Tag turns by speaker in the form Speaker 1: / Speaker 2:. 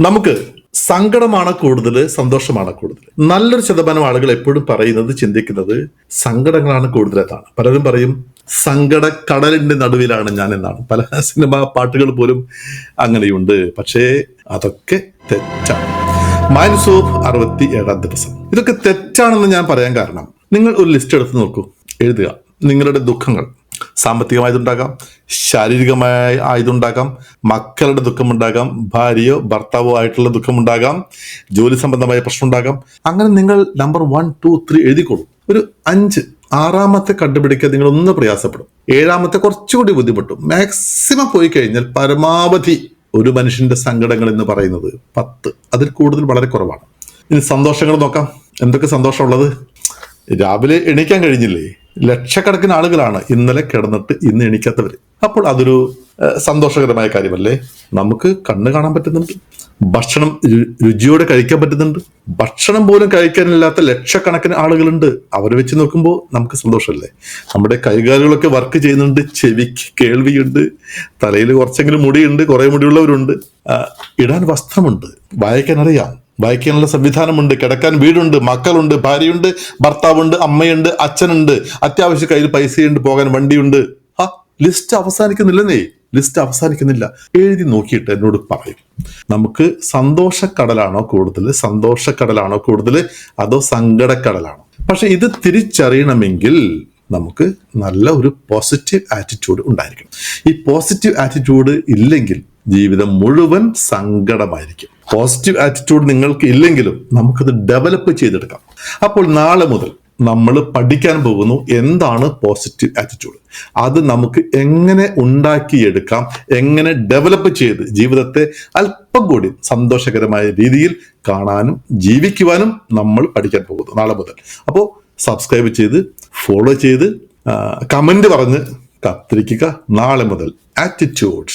Speaker 1: നമുക്ക് സങ്കടമാണ് കൂടുതൽ സന്തോഷമാണ് കൂടുതൽ. നല്ലൊരു ശതമാനം ആളുകൾ എപ്പോഴും പറയുന്നത് ചിന്തിക്കുന്നത് സങ്കടങ്ങളാണ് കൂടുതലെന്നാണ് പലരും പറയും സങ്കട കടലിന്റെ നടുവിലാണ് ഞാൻ എന്നാണ്. പല സിനിമ പാട്ടുകൾ പോലും അങ്ങനെയുണ്ട്. പക്ഷേ അതൊക്കെ തെറ്റാണ്. മൈനസ് ഓഫ് അറുപത്തി ഏഴാം ദിവസം. ഇതൊക്കെ തെറ്റാണെന്ന് ഞാൻ പറയാൻ കാരണം നിങ്ങൾ ഒരു ലിസ്റ്റ് എടുത്ത് നോക്കൂ. എഴുതുക. നിങ്ങളുടെ ദുഃഖങ്ങൾ. സാമ്പത്തികമായതുണ്ടാകാം ശാരീരികമായ ആയതുണ്ടാകാം മക്കളുടെ ദുഃഖമുണ്ടാകാം ഭാര്യയോ ഭർത്താവോ ആയിട്ടുള്ള ദുഃഖമുണ്ടാകാം ജോലി സംബന്ധമായ പ്രശ്നം ഉണ്ടാകാം അങ്ങനെ നിങ്ങൾ നമ്പർ വൺ ടു ത്രീ എഴുതിക്കോളൂ. ഒരു അഞ്ച് ആറാമത്തെ കണ്ടുപിടിക്കാൻ നിങ്ങൾ ഒന്ന് പ്രയാസപ്പെടും. ഏഴാമത്തെ കുറച്ചുകൂടി ബുദ്ധിമുട്ടും. മാക്സിമം പോയി കഴിഞ്ഞാൽ പരമാവധി ഒരു മനുഷ്യന്റെ സങ്കടങ്ങൾ എന്ന് പറയുന്നത് പത്ത്. അതിൽ കൂടുതൽ വളരെ കുറവാണ്. ഇനി സന്തോഷങ്ങൾ നോക്കാം. എന്തൊക്കെ സന്തോഷമുള്ളത്? രാവിലെ എണീക്കാൻ കഴിഞ്ഞില്ലേ? ലക്ഷക്കണക്കിന് ആളുകളാണ് ഇന്നലെ കിടന്നിട്ട് ഇന്ന് എണീക്കാത്തവർ അപ്പോൾ അതൊരു സന്തോഷകരമായ കാര്യമല്ലേ? നമുക്ക് കണ്ണ് കാണാൻ പറ്റുന്നുണ്ട്. ഭക്ഷണം രുചിയോടെ കഴിക്കാൻ പറ്റുന്നുണ്ട്. ഭക്ഷണം പോലും കഴിക്കാനില്ലാത്ത ലക്ഷക്കണക്കിന് ആളുകളുണ്ട്. അവരെ വെച്ച് നോക്കുമ്പോൾ നമുക്ക് സന്തോഷമല്ലേ? നമ്മുടെ കൈകാലുകളൊക്കെ വർക്ക് ചെയ്യുന്നുണ്ട്. ചെവിക്ക് കേൾവിയുണ്ട്. തലയിൽ കുറച്ചെങ്കിലും മുടിയുണ്ട്. കുറേ മുടിയുള്ളവരുണ്ട്. ഇടാൻ വസ്ത്രമുണ്ട്. വായിക്കാൻ അറിയാം വായിക്കാനുള്ള സംവിധാനമുണ്ട് കിടക്കാൻ വീടുണ്ട് മക്കളുണ്ട് ഭാര്യയുണ്ട് ഭർത്താവുണ്ട് അമ്മയുണ്ട് അച്ഛനുണ്ട്. അത്യാവശ്യ കയ്യിൽ പൈസയുണ്ട് പോകാൻ വണ്ടിയുണ്ട്. ആ ലിസ്റ്റ് അവസാനിക്കുന്നില്ലെന്നേ? ലിസ്റ്റ് അവസാനിക്കുന്നില്ല. എഴുതി നോക്കിയിട്ട് എന്നോട് പറയും. നമുക്ക് സന്തോഷക്കടലാണോ കൂടുതൽ? സന്തോഷക്കടലാണോ കൂടുതൽ? അതോ സങ്കടക്കടലാണോ? പക്ഷെ ഇത് തിരിച്ചറിയണമെങ്കിൽ നമുക്ക് നല്ല ഒരു പോസിറ്റീവ് ആറ്റിറ്റ്യൂഡ് ഉണ്ടായിരിക്കണം. ഈ പോസിറ്റീവ് ആറ്റിറ്റ്യൂഡ് ഇല്ലെങ്കിൽ ജീവിതം മുഴുവൻ സങ്കടമായിരിക്കും. പോസിറ്റീവ് ആറ്റിറ്റ്യൂഡ് നിങ്ങൾക്ക് ഇല്ലെങ്കിലും നമുക്കത് ഡെവലപ്പ് ചെയ്തെടുക്കാം. അപ്പോൾ നാളെ മുതൽ നമ്മൾ പഠിക്കാൻ പോകുന്നു എന്താണ് പോസിറ്റീവ് ആറ്റിറ്റ്യൂഡ് അത് നമുക്ക് എങ്ങനെ ഉണ്ടാക്കിയെടുക്കാം എങ്ങനെ ഡെവലപ്പ് ചെയ്ത് ജീവിതത്തെ അല്പം കൂടി സന്തോഷകരമായ രീതിയിൽ കാണാനും ജീവിക്കുവാനും നമ്മൾ പഠിക്കാൻ പോകുന്നു നാളെ മുതൽ. അപ്പോൾ സബ്സ്ക്രൈബ് ചെയ്ത് ഫോളോ ചെയ്ത് കമന്റ് പറഞ്ഞ് കത്തിരിക്കുക നാളെ മുതൽ. ആറ്റിറ്റ്യൂഡ്